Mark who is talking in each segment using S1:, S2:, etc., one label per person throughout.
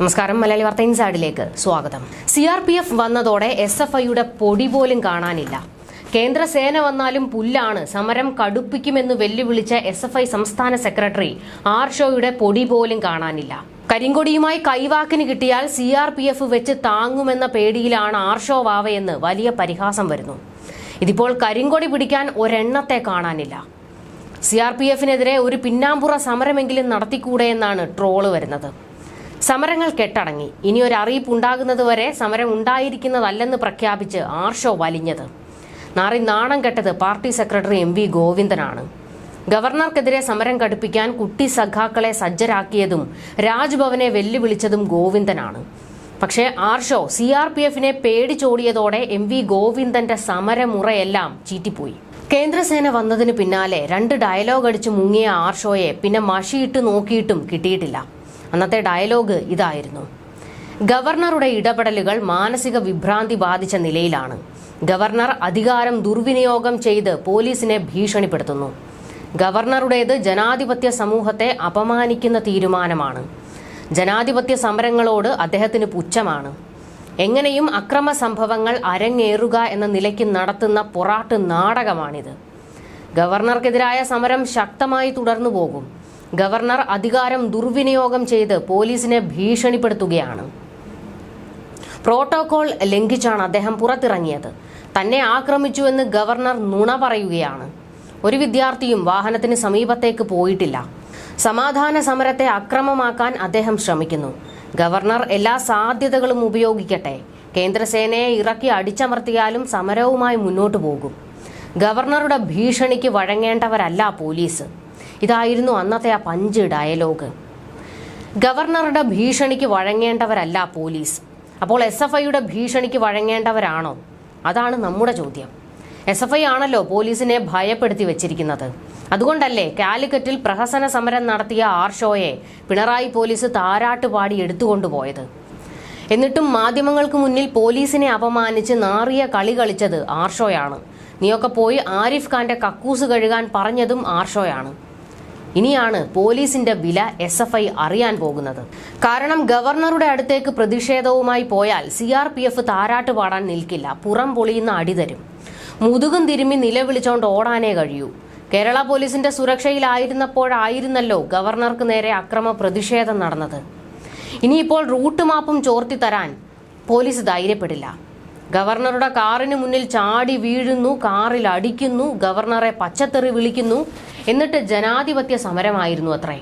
S1: നമസ്കാരം. മലയാളി വാർത്ത ഇൻസൈഡിലേക്ക് സ്വാഗതം. സി ആർ പി എഫ് വന്നതോടെ എസ് എഫ് ഐയുടെ പൊടി പോലും കാണാനില്ല. കേന്ദ്ര സേന വന്നാലും പുല്ലാണ്. സമരം കടുപ്പിക്കുമെന്ന് വെല്ലുവിളിച്ച എസ് എഫ് ഐ സംസ്ഥാന സെക്രട്ടറി ആർ ഷോയുടെ പൊടി പോലും കാണാനില്ല. കരിങ്കൊടിയുമായി കൈവാക്കിന് കിട്ടിയാൽ സി ആർ പി എഫ് വെച്ച് താങ്ങുമെന്ന പേടിയിലാണ് ആർഷോ വാവയെന്ന് വലിയ പരിഹാസം വരുന്നു. ഇതിപ്പോൾ കരിങ്കൊടി പിടിക്കാൻ ഒരെണ്ണത്തെ കാണാനില്ല. സി ആർ പി എഫിനെതിരെ ഒരു പിന്നാമ്പുറ സമരമെങ്കിലും നടത്തിക്കൂടെ എന്നാണ് ട്രോൾ വരുന്നത്. സമരങ്ങൾ കെട്ടടങ്ങി. ഇനി ഒരു അറിയിപ്പ് ഉണ്ടാകുന്നതുവരെ സമരം ഉണ്ടായിരിക്കുന്നതല്ലെന്ന് പ്രഖ്യാപിച്ച് ആർഷോ വലിഞ്ഞത്. നാറി നാണം കെട്ടത് പാർട്ടി സെക്രട്ടറി എം വി ഗോവിന്ദനാണ്. ഗവർണർക്കെതിരെ സമരം കടുപ്പിക്കാൻ കുട്ടി സഖാക്കളെ സജ്ജരാക്കിയതും രാജ്ഭവനെ വെല്ലുവിളിച്ചതും ഗോവിന്ദനാണ്. പക്ഷേ ആർഷോ സി ആർ പി എഫിനെ പേടിച്ചോടിയതോടെ എം വി ഗോവിന്ദന്റെ സമരമുറയെല്ലാം ചീറ്റിപ്പോയി. കേന്ദ്രസേന വന്നതിന് പിന്നാലെ രണ്ട് ഡയലോഗ് അടിച്ച് മുങ്ങിയ ആർഷോയെ പിന്നെ മഷിയിട്ട് നോക്കിയിട്ടും കിട്ടിയിട്ടില്ല. അന്നത്തെ ഡയലോഗ് ഇതായിരുന്നു. ഗവർണറുടെ ഇടപെടലുകൾ മാനസിക വിഭ്രാന്തി ബാധിച്ച നിലയിലാണ്. ഗവർണർ അധികാരം ദുർവിനിയോഗം ചെയ്ത് പോലീസിനെ ഭീഷണിപ്പെടുത്തുന്നു. ഗവർണറുടേത് ജനാധിപത്യ സമൂഹത്തെ അപമാനിക്കുന്ന തീരുമാനമാണ്. ജനാധിപത്യ സമരങ്ങളോട് അദ്ദേഹത്തിന് പുച്ഛമാണ്. എങ്ങനെയും അക്രമ സംഭവങ്ങൾ അരങ്ങേറുക എന്ന നിലയ്ക്ക് നടത്തുന്ന പൊറാട്ട് നാടകമാണിത്. ഗവർണർക്കെതിരായ സമരം ശക്തമായി തുടർന്നു പോകും ഗവർണർ അധികാരം ദുർവിനിയോഗം ചെയ്ത് പോലീസിനെ ഭീഷണിപ്പെടുത്തുകയാണ്. പ്രോട്ടോകോൾ ലംഘിച്ചാണ് അദ്ദേഹം പുറത്തിറങ്ങിയത്. തന്നെ ആക്രമിച്ചുവെന്ന് ഗവർണർ നുണ പറയുകയാണ്. ഒരു വിദ്യാർത്ഥിയും വാഹനത്തിന് സമീപത്തേക്ക് പോയിട്ടില്ല. സമാധാന സമരത്തെ അക്രമമാക്കാൻ അദ്ദേഹം ശ്രമിക്കുന്നു. ഗവർണർ എല്ലാ സാധ്യതകളും ഉപയോഗിക്കട്ടെ. കേന്ദ്രസേനയെ ഇറക്കി അടിച്ചമർത്തിയാലും സമരവുമായി മുന്നോട്ടു പോകും. ഗവർണറുടെ ഭീഷണിക്ക് വഴങ്ങേണ്ടവരല്ല പോലീസ്. ഇതായിരുന്നു അന്നത്തെ ആ പഞ്ച് ഡയലോഗ്. ഗവർണറുടെ ഭീഷണിക്ക് വഴങ്ങേണ്ടവരല്ല പോലീസ്. അപ്പോൾ എസ് എഫ് ഐയുടെ ഭീഷണിക്ക് വഴങ്ങേണ്ടവരാണോ? അതാണ് നമ്മുടെ ചോദ്യം. എസ് എഫ് ഐ ആണല്ലോ പോലീസിനെ ഭയപ്പെടുത്തി വെച്ചിരിക്കുന്നത്. അതുകൊണ്ടല്ലേ കാലിക്കറ്റിൽ പ്രഹസന സമരം നടത്തിയ ആർഷോയെ പിണറായി പോലീസ് താരാട്ടുപാടി എടുത്തുകൊണ്ടുപോയത്. എന്നിട്ടും മാധ്യമങ്ങൾക്ക് മുന്നിൽ പോലീസിനെ അപമാനിച്ച് നാറിയ കളി കളിച്ചത് ആർഷോയാണ് നീയൊക്കെ പോയി ആരിഫ് ഖാന്റെ കക്കൂസ് കഴുകാൻ പറഞ്ഞതും ആർഷോയാണ് ഇനിയാണ് പോലീസിന്റെ വില എസ് എഫ് ഐ അറിയാൻ പോകുന്നത്. കാരണം ഗവർണറുടെ അടുത്തേക്ക് പ്രതിഷേധവുമായി പോയാൽ സി ആർ പി എഫ് താരാട്ട് പാടാൻ നിൽക്കില്ല. പുറം പൊളിയുന്ന അടി തരും. മുതുകും തിരുമ്മി നിലവിളിച്ചോണ്ട് ഓടാനേ കഴിയൂ. കേരള പോലീസിന്റെ സുരക്ഷയിലായിരുന്നപ്പോഴായിരുന്നല്ലോ ഗവർണർക്ക് നേരെ അക്രമ പ്രതിഷേധം നടന്നത്. ഇനിയിപ്പോൾ റൂട്ട് മാപ്പും ചോർത്തി തരാൻ പോലീസ് ധൈര്യപ്പെടില്ല. ഗവർണറുടെ കാറിന് മുന്നിൽ ചാടി വീഴുന്നു കാറിൽ അടിക്കുന്നു ഗവർണറെ പച്ചത്തെറി വിളിക്കുന്നു. എന്നിട്ട് ജനാധിപത്യ സമരമായിരുന്നു അത്രേ.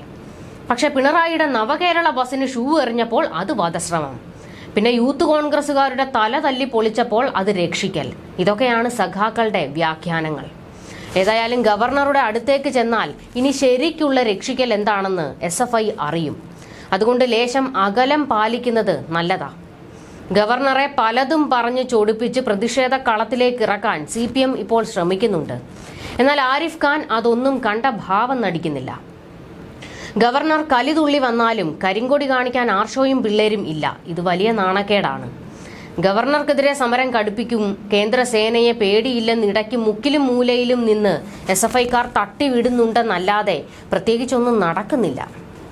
S1: പക്ഷെ പിണറായിയുടെ നവകേരള ബസിന് ഷൂ എറിഞ്ഞപ്പോൾ അത് വധശ്രമം. പിന്നെ യൂത്ത് കോൺഗ്രസുകാരുടെ തല തല്ലി പൊളിച്ചപ്പോൾ അത് രക്ഷിക്കൽ. ഇതൊക്കെയാണ് സഖാക്കളുടെ വ്യാഖ്യാനങ്ങൾ. ഏതായാലും ഗവർണറുടെ അടുത്തേക്ക് ചെന്നാൽ ഇനി ശരിക്കുള്ള രക്ഷിക്കൽ എന്താണെന്ന് എസ് അറിയും. അതുകൊണ്ട് ലേശം അകലം പാലിക്കുന്നത് നല്ലതാ. ഗവർണറെ പലതും പറഞ്ഞ് ചൊടിപ്പിച്ച് പ്രതിഷേധ കളത്തിലേക്ക് ഇറക്കാൻ സി പി എം ഇപ്പോൾ ശ്രമിക്കുന്നുണ്ട്. എന്നാൽ ആരിഫ് ഖാൻ അതൊന്നും കണ്ട ഭാവം നടിക്കുന്നില്ല. ഗവർണർ കലിതുള്ളി വന്നാലും കരിങ്കൊടി കാണിക്കാൻ ആർഷോയും പിള്ളേരും ഇല്ല. ഇത് വലിയ നാണക്കേടാണ്. ഗവർണർക്കെതിരെ സമരം കടുപ്പിക്കും കേന്ദ്ര സേനയെ പേടിയില്ലെന്ന് ഇടയ്ക്ക് മുക്കിലും മൂലയിലും നിന്ന് എസ് എഫ് ഐക്കാർ തട്ടിവിടുന്നുണ്ടെന്നല്ലാതെ പ്രത്യേകിച്ചൊന്നും നടക്കുന്നില്ല.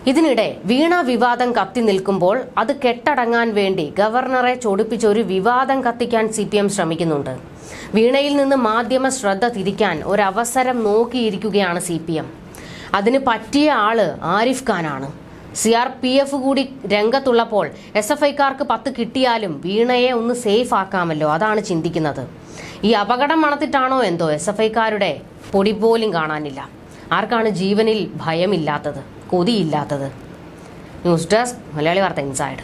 S1: ഇതിനിടെ വീണ വിവാദം കത്തി നിൽക്കുമ്പോൾ അത് കെട്ടടങ്ങാൻ വേണ്ടി ഗവർണറെ ചൊടിപ്പിച്ച ഒരു വിവാദം കത്തിക്കാൻ സി പി എം ശ്രമിക്കുന്നുണ്ട്. വീണയിൽ നിന്ന് മാധ്യമ ശ്രദ്ധ തിരിക്കാൻ ഒരവസരം നോക്കിയിരിക്കുകയാണ് സി പി എം. അതിന് പറ്റിയ ആൾ ആരിഫ് ഖാനാണ്. സി ആർ പി എഫ് കൂടി രംഗത്തുള്ളപ്പോൾ എസ് എഫ് ഐക്കാർക്ക് പത്ത് കിട്ടിയാലും വീണയെ ഒന്ന് സേഫ് ആക്കാമല്ലോ അതാണ് ചിന്തിക്കുന്നത്. ഈ അപകടം മണത്തിട്ടാണോ എന്തോ എസ് എഫ് ഐക്കാരുടെ പൊടി പോലും കാണാനില്ല. ആർക്കാണ് ജീവനിൽ ഭയമില്ലാത്തത്? കൊതിയില്ലാത്തത്. News desk Malayali Vartha inside